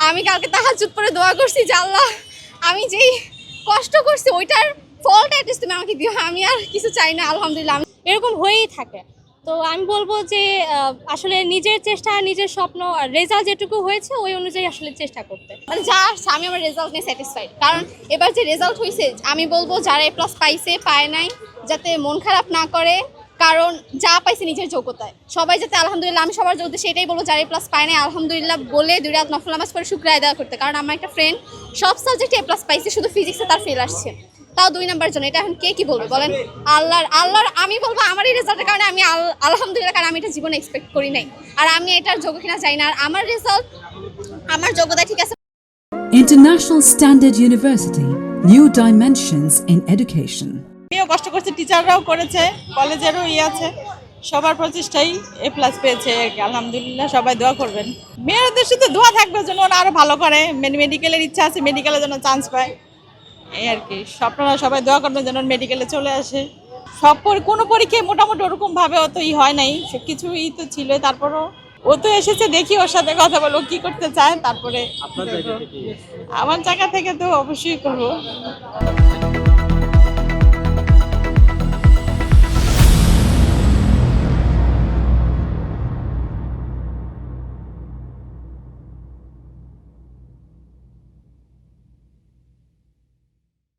আমি কালকে তাহাজুদ পরে দোয়া করছি আল্লাহ, আমি যেই কষ্ট করছি ওইটার ফলটা অ্যাটলিস্ট তুমি আমাকে দিও। আমি আর কিছু চাই না, আলহামদুলিল্লাহ। আমি এরকম হয়েই থাকে। তো আমি বলব যে আসলে নিজের চেষ্টা নিজের স্বপ্ন আর রেজাল্ট যেটুকু হয়েছে, ওই অনুযায়ী আসলে চেষ্টা করতে। মানে যা আমি আমার রেজাল্ট নিয়ে স্যাটিসফাইড কারণ এবার যে রেজাল্ট হয়েছে আমি বলব যারা এ প্লাস পাইছে, পায় নাই, যাতে মন খারাপ না করে কারণ যা পাইছে নিজের যোগ্যতায়। সবাই যাতে আলহামদুলিল্লাহ আমি সবার যোগ্যতা সেটাই বলব যারা প্লাস পায় নাই আলহামদুলিল্লাহ বলে দুই রাত নফল নামাজ পরে শুক্র আদায় করতে। কারণ আমার একটা ফ্রেন্ড সব সাবজেক্টে এ প্লাস পাইছে শুধু ফিজিক্সে তার ফেল আসছে। তাও দুই নাম্বার জন্য। এটা এখন কে কি বলবে বলেন? আল্লাহর আল্লাহর আমি বলব আমার এই রেজাল্টের কারণে আমি আল- আলহামদুলিল্লাহ কারণ আমি এটা জীবনে এক্সপেক্ট করি নাই। আর আমি এটার যোগ্য কিনা চাই না। আর আমার রেজাল্ট আমার যোগ্যতা ঠিক আছে। International Standard University, New Dimensions in Education. আমিও কষ্ট করছি টিচাররাও করেছে কলেজেরও ই আছে। সবার প্রচেষ্টাই এ প্লাস পেয়েছে আর কি আলহামদুলিল্লাহ সবাই দোয়া করবেন। মেয়েদের শুধু দোয়া থাকবে যেন ওরা আরও ভালো করে মেডিকেলের ইচ্ছা আছে মেডিকেলের জন্য চান্স পায়। এই আর কি আপনারা সবাই দোয়া করবেন যেন মেডিকেলে চলে আসে। সব কোনো পরীক্ষায় মোটামুটি ওরকমভাবে অত ই হয় নাই সব কিছুই তো ছিল। তারপরও ও তো এসেছে দেখি ওর সাথে কথা বলো কি করতে চায় তারপরে আমার জায়গা থেকে তো অবশ্যই করব।